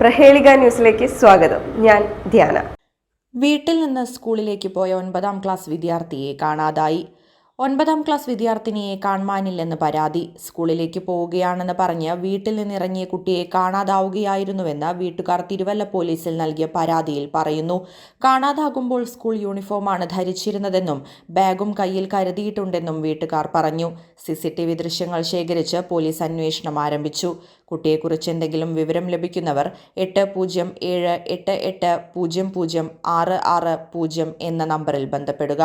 പ്രഹേളിക ന്യൂസിലേക്ക് സ്വാഗതം. ഞാൻ ധ്യാന. വീട്ടിൽ നിന്ന് സ്കൂളിലേക്ക് പോയ ഒൻപതാം ക്ലാസ് വിദ്യാർത്ഥിയെ കാണാതായി. ഒൻപതാം ക്ലാസ് വിദ്യാർത്ഥിനിയെ കാണുവാനില്ലെന്ന് പരാതി. സ്കൂളിലേക്ക് പോവുകയാണെന്ന് പറഞ്ഞ് വീട്ടിൽ നിന്നിറങ്ങിയ കുട്ടിയെ കാണാതാവുകയായിരുന്നുവെന്ന് വീട്ടുകാർ തിരുവല്ല പോലീസിൽ നൽകിയ പരാതിയിൽ പറയുന്നു. കാണാതാകുമ്പോൾ സ്കൂൾ യൂണിഫോമാണ് ധരിച്ചിരുന്നതെന്നും ബാഗും കയ്യിൽ കരുതിയിട്ടുണ്ടെന്നും വീട്ടുകാർ പറഞ്ഞു. സി സി ടി വി ദൃശ്യങ്ങൾ ശേഖരിച്ച് പോലീസ് അന്വേഷണം ആരംഭിച്ചു. കുട്ടിയെക്കുറിച്ച് എന്തെങ്കിലും വിവരം ലഭിക്കുന്നവർ എട്ട് പൂജ്യം ഏഴ് എട്ട് എട്ട് പൂജ്യം പൂജ്യം ആറ് ആറ് പൂജ്യം എന്ന നമ്പറിൽ ബന്ധപ്പെടുക.